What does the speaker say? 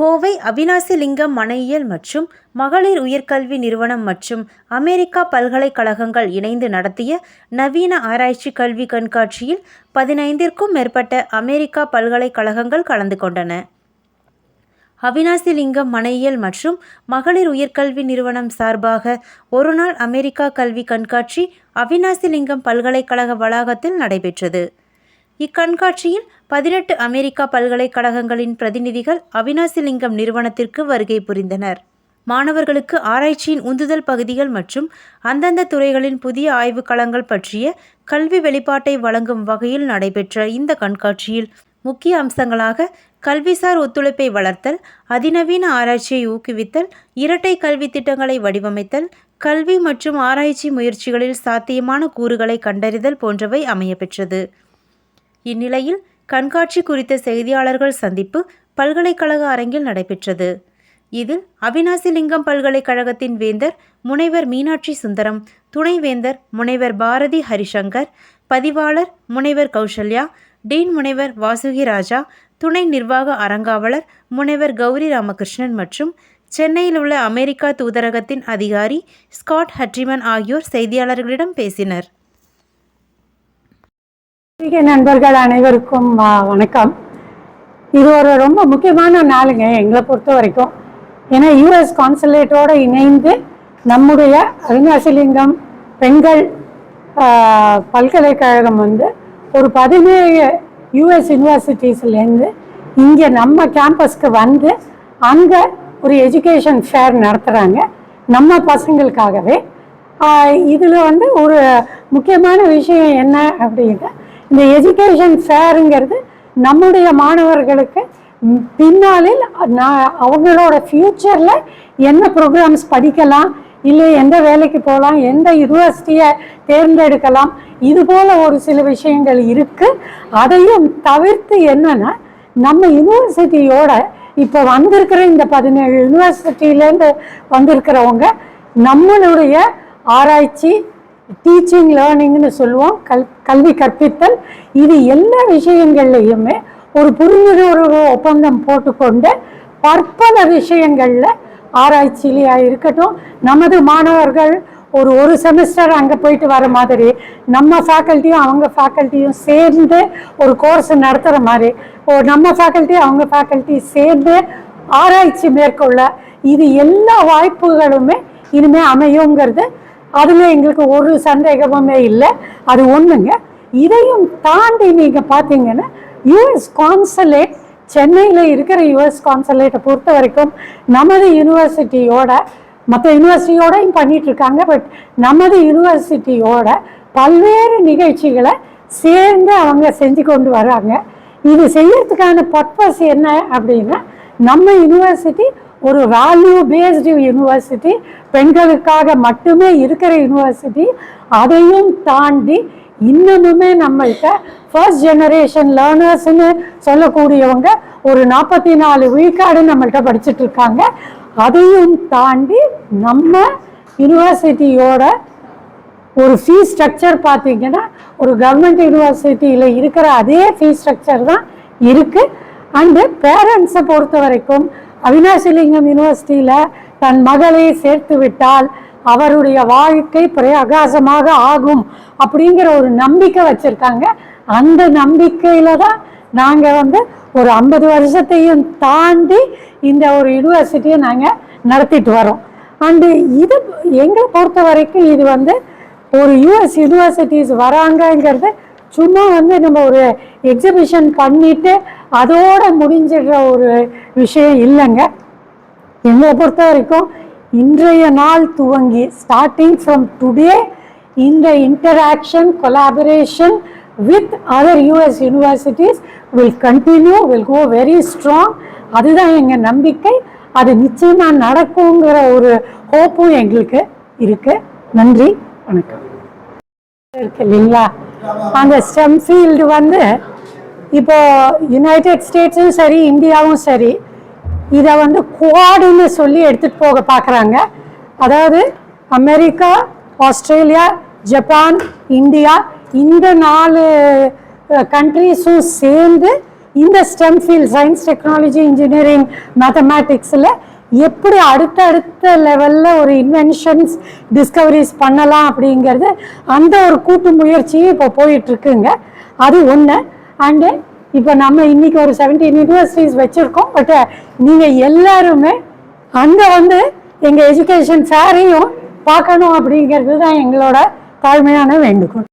கோவை அவினாசி லிங்கம் மனையியல் மற்றும் மகளிர் உயர்கல்வி நிறுவனம் மற்றும் அமெரிக்கா பல்கலைக்கழகங்கள் இணைந்து நடத்திய நவீன ஆராய்ச்சி கல்வி கண்காட்சியில் பதினைந்திற்கும் மேற்பட்ட அமெரிக்கா பல்கலைக்கழகங்கள் கலந்து கொண்டன. அவினாசி லிங்கம் மனையியல் மற்றும் மகளிர் உயர்கல்வி நிறுவனம் சார்பாக ஒருநாள் அமெரிக்கா கல்வி கண்காட்சி அவினாசி லிங்கம் பல்கலைக்கழக வளாகத்தில் நடைபெற்றது. இக்கண்காட்சியில் பதினெட்டு அமெரிக்கா பல்கலைக்கழகங்களின் பிரதிநிதிகள் அவினாசிலிங்கம் நிறுவனத்திற்கு வருகை புரிந்தனர். மாணவர்களுக்கு ஆராய்ச்சியின் உந்துதல் பகுதிகள் மற்றும் அந்தந்த துறைகளின் புதிய ஆய்வு களங்கள் பற்றிய கல்வி வெளிப்பாட்டை வழங்கும் வகையில் நடைபெற்ற இந்த கண்காட்சியில் முக்கிய அம்சங்களாக கல்விசார் ஒத்துழைப்பை வளர்த்தல் அதிநவீன ஆராய்ச்சியை ஊக்குவித்தல் இரட்டை கல்வி திட்டங்களை வடிவமைத்தல் கல்வி மற்றும் ஆராய்ச்சி முயற்சிகளில் சாத்தியமான கூறுகளை கண்டறிதல் போன்றவை அமையப்பெற்றது. இந்நிலையில் கண்காட்சி குறித்த செய்தியாளர்கள் சந்திப்பு பல்கலைக்கழக அரங்கில் நடைபெற்றது. இதில் அவினாசிலிங்கம் பல்கலைக்கழகத்தின் வேந்தர் முனைவர் மீனாட்சி சுந்தரம் துணைவேந்தர் முனைவர் பாரதி ஹரிசங்கர் பதிவாளர் முனைவர் கௌசல்யா டீன் முனைவர் வாசுகி ராஜா துணை நிர்வாக அறங்காவலர் முனைவர் கௌரி ராமகிருஷ்ணன் மற்றும் சென்னையில் உள்ள அமெரிக்கா தூதரகத்தின் அதிகாரி ஸ்காட் ஹட்ரிமன் ஆகியோர் செய்தியாளர்களிடம் பேசினர். பத்திரிகை நண்பர்கள் அனைவருக்கும் வணக்கம். இது ஒரு ரொம்ப முக்கியமான நாளுங்க எங்களை பொறுத்த வரைக்கும். ஏன்னா யூஎஸ் கான்சுலேட்டோடு இணைந்து நம்முடைய அருணாசிலிங்கம் பெண்கள் பல்கலைக்கழகம் வந்து ஒரு பதினேழு யூஎஸ் யூனிவர்சிட்டிஸ்லேருந்து இங்கே நம்ம கேம்பஸ்க்கு வந்து அங்கே ஒரு எஜுகேஷன் ஃபேர் நடத்துகிறாங்க நம்ம பசங்களுக்காகவே. இதில் வந்து ஒரு முக்கியமான விஷயம் என்ன அப்படின்னா இந்த எஜுகேஷன் ஃபேருங்கிறது நம்முடைய மாணவர்களுக்கு பின்னாளில் நான் அவங்களோட ஃப்யூச்சரில் என்ன ப்ரோக்ராம்ஸ் படிக்கலாம் இல்லை எந்த வேலைக்கு போகலாம் எந்த யூனிவர்சிட்டியை தேர்ந்தெடுக்கலாம் இது போல் ஒரு சில விஷயங்கள் இருக்குது அதையும் தவிர்த்து என்னென்னா நம்ம யூனிவர்சிட்டியோட இப்போ வந்திருக்கிற இந்த பதினேழு யூனிவர்சிட்டியிலேருந்து வந்திருக்கிறவங்க நம்மளுடைய ஆராய்ச்சி டீச்சிங் லேர்னிங்னு சொல்லுவோம். கல் கல்வி கற்பித்தல். இது எல்லா விஷயங்கள்லையுமே ஒரு புரிந்துணர்வு ஒப்பந்தம் போட்டுக்கொண்டு பற்பல விஷயங்களில் ஆராய்ச்சியிலையாக இருக்கட்டும் நமது மாணவர்கள் ஒரு ஒரு செமஸ்டர் அங்கே போயிட்டு வர மாதிரி நம்ம ஃபேக்கல்ட்டியும் அவங்க ஃபேக்கல்ட்டியும் சேர்ந்து ஒரு கோர்ஸ் நடத்துகிற மாதிரி ஓ நம்ம ஃபேக்கல்ட்டி அவங்க ஃபேக்கல்ட்டி சேர்ந்து ஆராய்ச்சி மேற்கொள்ள இது எல்லா வாய்ப்புகளுமே இனிமேல் அமையுங்கிறது அதில் எங்களுக்கு ஒரு சந்தேகமுமே இல்லை. அது ஒன்றுங்க இதையும் தாண்டி நீங்கள் பாத்தீங்கன்னா யூஎஸ் கான்சலேட் சென்னையில் இருக்கிற யூஎஸ் கான்சலேட்டை பொறுத்த வரைக்கும் நமது யூனிவர்சிட்டியோட மற்ற யூனிவர்சிட்டியோடையும் பண்ணிட்டு இருக்காங்க. பட் நமது யூனிவர்சிட்டியோட பல்வேறு நிகழ்ச்சிகளை சேர்ந்து அவங்க செஞ்சு கொண்டு வராங்க. இது செய்யறதுக்கான பர்பஸ் என்ன அப்படின்னா நம்ம யூனிவர்சிட்டி ஒரு வேல்யூ பேஸ்டு யூனிவர்சிட்டி பெண்களுக்காக மட்டுமே இருக்கிற யூனிவர்சிட்டி அதையும் தாண்டி இன்னமுமே நம்மள்கிட்ட ஃபர்ஸ்ட் ஜெனரேஷன் லேர்னர்ஸ்னு சொல்லக்கூடியவங்க ஒரு நாற்பத்தி நாலு விழுக்காடு நம்மள்கிட்ட படிச்சுட்டு இருக்காங்க. அதையும் தாண்டி நம்ம யூனிவர்சிட்டியோட ஒரு ஃபீஸ் ஸ்ட்ரக்சர் பார்த்தீங்கன்னா ஒரு கவர்மெண்ட் யூனிவர்சிட்டியில் இருக்கிற அதே ஃபீஸ் ஸ்ட்ரக்சர் தான் இருக்குது அண்டு பேரண்ட்ஸை பொறுத்த வரைக்கும் அவினாசிலிங்கம் யூனிவர்சிட்டியில் தன் மகளை சேர்த்து விட்டால் அவருடைய வாழ்க்கை பிரகாசமாக ஆகும் அப்படிங்கிற ஒரு நம்பிக்கை வச்சுருக்காங்க. அந்த நம்பிக்கையில் தான் நாங்கள் வந்து ஒரு ஐம்பது வருஷத்தையும் தாண்டி இந்த ஒரு யூனிவர்சிட்டியை நாங்கள் நடத்திட்டு வரோம். அண்டு இது எங்களை பொறுத்த வரைக்கும் இது வந்து ஒரு யூஎஸ் யூனிவர்சிட்டிஸ் வராங்கங்கிறது சும்மா வந்து நம்ம ஒரு எக்ஸிபிஷன் பண்ணிட்டு அதோட முடிஞ்சிடுற ஒரு விஷயம் இல்லைங்க. எங்களை பொறுத்த வரைக்கும் இன்றைய நாள் துவங்கி ஸ்டார்டிங் ஃப்ரம் டுடே இந்த interaction collaboration with other US universities will continue will go very strong அதுதான் எங்கள் நம்பிக்கை. அது நிச்சயமாக நடக்குங்கிற ஒரு ஹோப்பும் எங்களுக்கு இருக்கு. நன்றி வணக்கம். இருக்கு இல்லைங்களா? அந்த ஸ்டெம் ஃபீல்டு வந்து இப்போ யுனைடெட் ஸ்டேட்ஸும் சரி இந்தியாவும் சரி இதை வந்து குவாடுன்னு சொல்லி எடுத்துகிட்டு போக பார்க்குறாங்க அதாவது அமெரிக்கா ஆஸ்திரேலியா ஜப்பான் இந்தியா இந்த நாலு கண்ட்ரீஸும் சேர்ந்து இந்த STEM field science technology engineering மேத்தமேட்டிக்ஸில் எப்படி அடுத்தடுத்த லெவலில் ஒரு இன்வென்ஷன்ஸ் டிஸ்கவரிஸ் பண்ணலாம் அப்படிங்கிறது அந்த ஒரு கூட்டு முயற்சியும் இப்போ போயிட்டுருக்குங்க அது ஒன்று அண்டு இப்போ நம்ம இன்னைக்கு ஒரு செவன்டீன் யூனிவர்சிட்டிஸ் வச்சுருக்கோம். பட் நீங்கள் எல்லாருமே அங்கே வந்து எங்கள் எஜுகேஷன் சாரையும் பார்க்கணும் அப்படிங்கிறது தான் எங்களோட தாழ்மையான வேண்டுகோள்.